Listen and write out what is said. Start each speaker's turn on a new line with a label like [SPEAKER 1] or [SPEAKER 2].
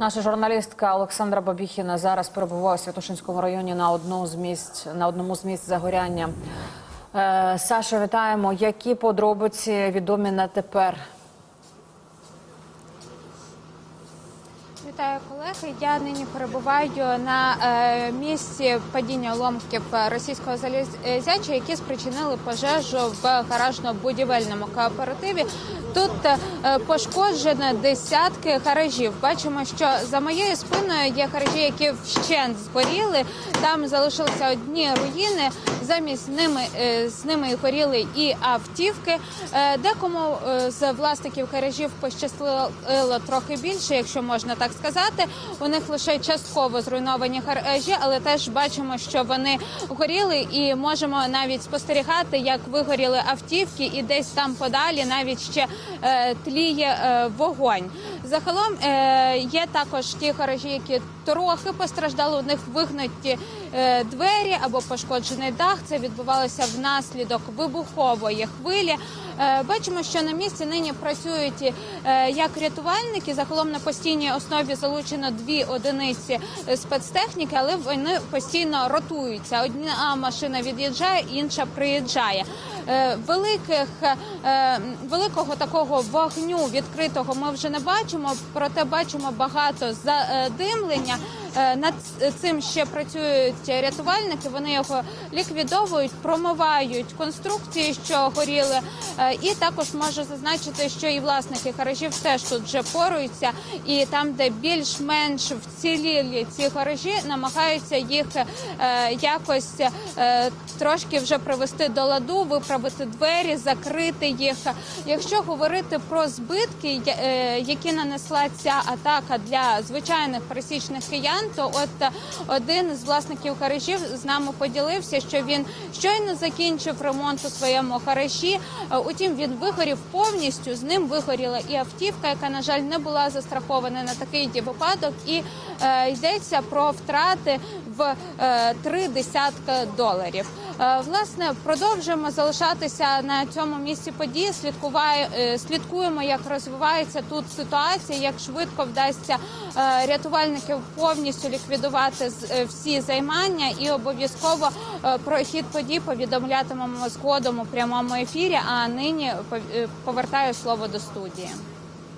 [SPEAKER 1] Наша журналістка Олександра Бабіхіна зараз перебуває у Святошинському районі на одну з місць на одному з місць загоряння. Е, Саша, вітаємо. Які подробиці відомі на тепер?
[SPEAKER 2] Вітаю колеги. Я нині перебуваю на е, місці падіння уламків російського залізяча, які спричинили пожежу в гаражно-будівельному кооперативі. Тут е, пошкоджено десятки гаражів. Бачимо, що за моєю спиною є гаражі, які вщент згоріли. Там залишилися одні руїни. Замість ними е, з ними горіли і автівки. Декому з власників гаражів пощастило трохи більше, якщо можна так сказати. У них лише частково зруйновані гаражі, але теж бачимо, що вони горіли, і можемо навіть спостерігати, як вигоріли автівки, і десь там подалі навіть ще е, тліє е, вогонь. Загалом е, є також ті гаражі, які трохи постраждали. У них вигнуті е, двері або пошкоджений дах. Це відбувалося внаслідок вибухової хвилі. Е, Бачимо, що на місці нині працюють як рятувальники. Загалом на постійній основі залучено дві одиниці спецтехніки, але вони постійно ротуються. Одна машина від'їжджає, інша приїжджає. Е, Великих е, великого такого вогню відкритого ми вже не бачимо, проте бачимо багато задимлення. Е, Над цим ще працюють рятувальники. Вони його ліквідовують, промивають конструкції, що горіли. Е, І також можу зазначити, що і власники гаражів теж тут вже поруються, і там, де більш-менш вцілілі ці гаражі, намагаються їх е, якось трошки вже привести до ладу, виправити двері, закрити їх. Якщо говорити про збитки, які нанесла ця атака для звичайних пересічних киян, то от е, один з власників гаражів з нами поділився, що він щойно закінчив ремонт у своєму гаражі. Е, Утім, він вигорів повністю. З ним вигоріла і автівка, яка на жаль не була застрахована на такий випадок, і е, йдеться про втрати в е, три десятки доларів. Е, Власне, продовжуємо залишатися на цьому місці події. Слідкуває, е, слідкуємо, як розвивається тут ситуація, як швидко вдасться е, рятувальників повністю ліквідувати з- е, всі займання, і обов'язково е, про хід подій повідомлятимемо згодом у прямому ефірі. А нині е, повертаю слово до студії.